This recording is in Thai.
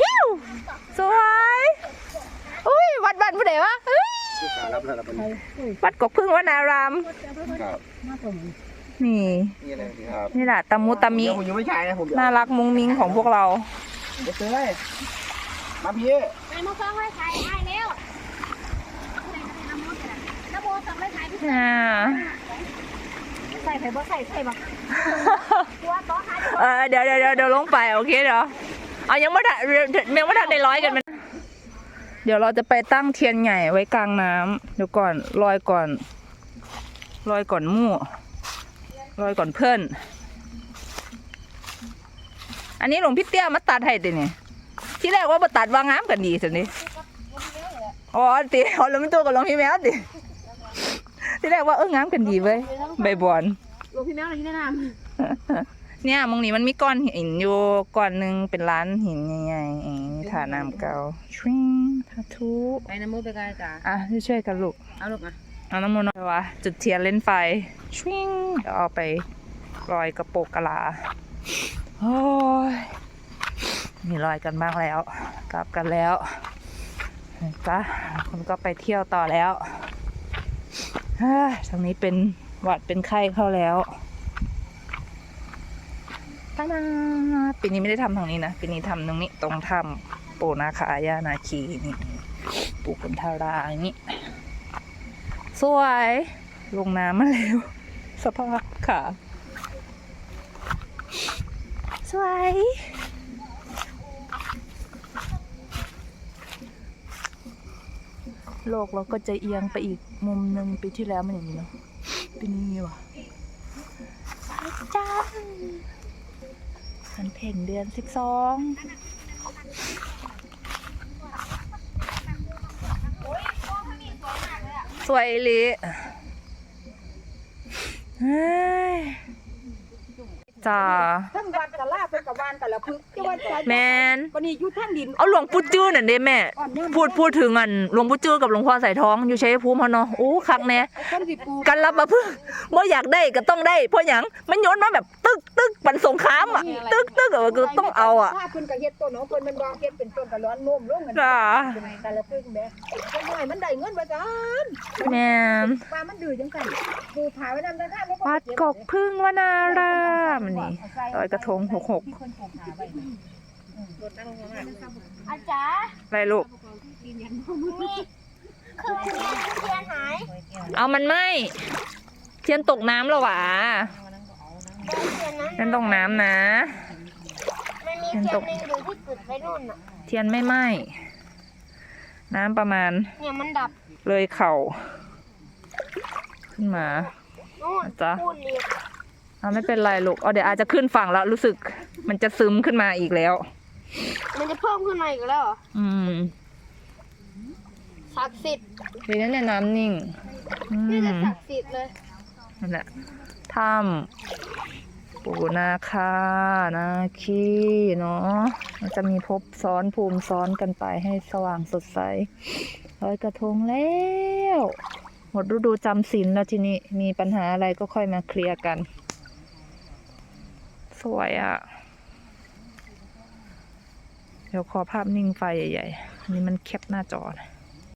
ฮิวสวยอุ้ยวัดบ้านผู้ใดวะเฮ้ยสารับแล้วครับวัดกกพึ่งวนาราม ครับนี่นี่อะไรครับนี่แหละตะมุตะมิ เดี๋ยวผมยังไม่ใช่นะผมน่ารักมุ้งมิ้งของพวกเรา เดี๋ยวซื้อให้มาพี่ไอ้มาฟังไว้ขายให้แล้วน้ำโมสั่งไว้ขายพี่อ่า ใส่ไผ่บ่ใส่ใส่บ่ตัวต่อหาเออเดี๋ยวเดี๋ยวเดี๋ยวเดี๋ยวลงไป โอเคเดี๋ยว เอายังไม่ทันยังไม่ทันได้ร้อยกันมันเดี๋ยวเราจะไปตั้งเทียนใหญ่ไว้กลางน้ำเดี๋ยวก่อนลอยก่อนลอยก่อนหมู่ลอยก่อนเพื่อน อันนี้หลวงพี่เตี้ยมาตัดให้ติเนี่ยที่แรกว่ามาตัดวางงามกันดีสินี่อ๋อติเอาแล้วมันตัวกับหลวงพี่แมวติที่แรกว่าเอองามกันดีเว้ยใบบอนลูกพี่แมวอะไรที่แนะน เนี่ยมองนี้มันมีก้อนหินอยู่ก้อนหนึ่งเป็นร้านหินใหญ่ๆเองมีฐานน้ำเก่าชวิงทาทูำไปน้ำโมไปกันจ้าอะช่วยๆกันลูกเอาลูกอะเอาน้ำมันต์หน่อยวะจุดเทียนเล่นไฟชวิงเดี๋ยวเอาไปลอยกระโปรงกะลาโอ้ยมีลอยกันบ้างแล้ว กลับกันแล้วจ้ะคนก็ไปเที่ยวต่อแล้วเฮ้ยทางนี้เป็นหวัดเป็นไข้เข้าแล้ว ตาดาปีนี้ไม่ได้ทำทางนี้นะ ปีนี้ทำตรงนี้ ตรงถ้ำปูนาคาย่านาคีนี่ปูขุนทาราอย่างนี้ สวย ลงน้ำมาแล้วสภาพค่ะ สวยโลกเราก็จะเอียงไปอีกมุมหนึ่งปีที่แล้วมันอย่างนี้เนาะปีนี้มีว่ะจ้า มันเพ่งเดือนสิบสองสวยเลิเฮ้ย จ้าทั้งวันกะลาเป็นกะวานกะละพึกจะวันใจแมนวันนี้อยู่ทางดินเอาหลวงปู่จื้อน่ะเด้แม่ พูดพูดถึงอันหลวงปู่จื้อกับหลวงพ่อสายทองอยู่ชัยภูมิเขาเนาะโอ้คักแน่ไอ้คนสิปลูกกันรับมาเพื่อบ่อยากได้ก็ต้องได้ เพราะหยังมันโยนมาแบบตึกตึกปันสงครามอะตึกตึกอะก็ต้องเอาอะถ้าเพิ่นก็เฮ็ดต้นของเพิ่นมันบ่เฮ็ดเป็นต้นกะร้อนนุ่มลงกันจ้ากะละพึกแหม่ก็น้อยมันได้เงินว่าจันแม่นปลามันดื้อจังซั่นปลูกผาไว้นำได้ค่ะวัดกกพึ่งวนารามนี่ลอยกระทงหกหกอาจารย์อะไรลูกมีคือมันมีเทียนหายเอามันไหมเทียนตกน้ำแล้วหวะเทียนนั้นเทียนตกน้ำนะมันมีเทียนหนึ่งอยู่ที่จุดไว้นู่นอะเทียนไม่ไหมน้ำประมาณเนี่ยมันดับเลยเข่าขึ้นมานู่นจ๊ะพูดเลยเอาไม่เป็นไรลูกเอาเดี๋ยวอาจจะขึ้นฝั่งแล้วรู้สึกมันจะซึมขึ้นมาอีกแล้ว มันจะเพิ่มขึ้นมาอีกแล้วเหรออืมศักดิ์สิทธิ์ดีนะเนี่ยน้ำนิ่งอืนี่จะมศักดิ์สิทธิ์เลยนั่นแหละถ้ำปูนาคานาคีเนาะมันจะมีภพซ้อนภูมิซ้อนกันไปให้สว่างสดใสลอยกระทงแล้ว หมดฤดูจำศีลแล้วทีนี้มีปัญหาอะไรก็ค่อยมาเคลียร์กัน สวยอะ่ะ เดี๋ยวขอภาพนิ่งไฟใหญ่ๆอันนี้มันแคปหน้าจอนะ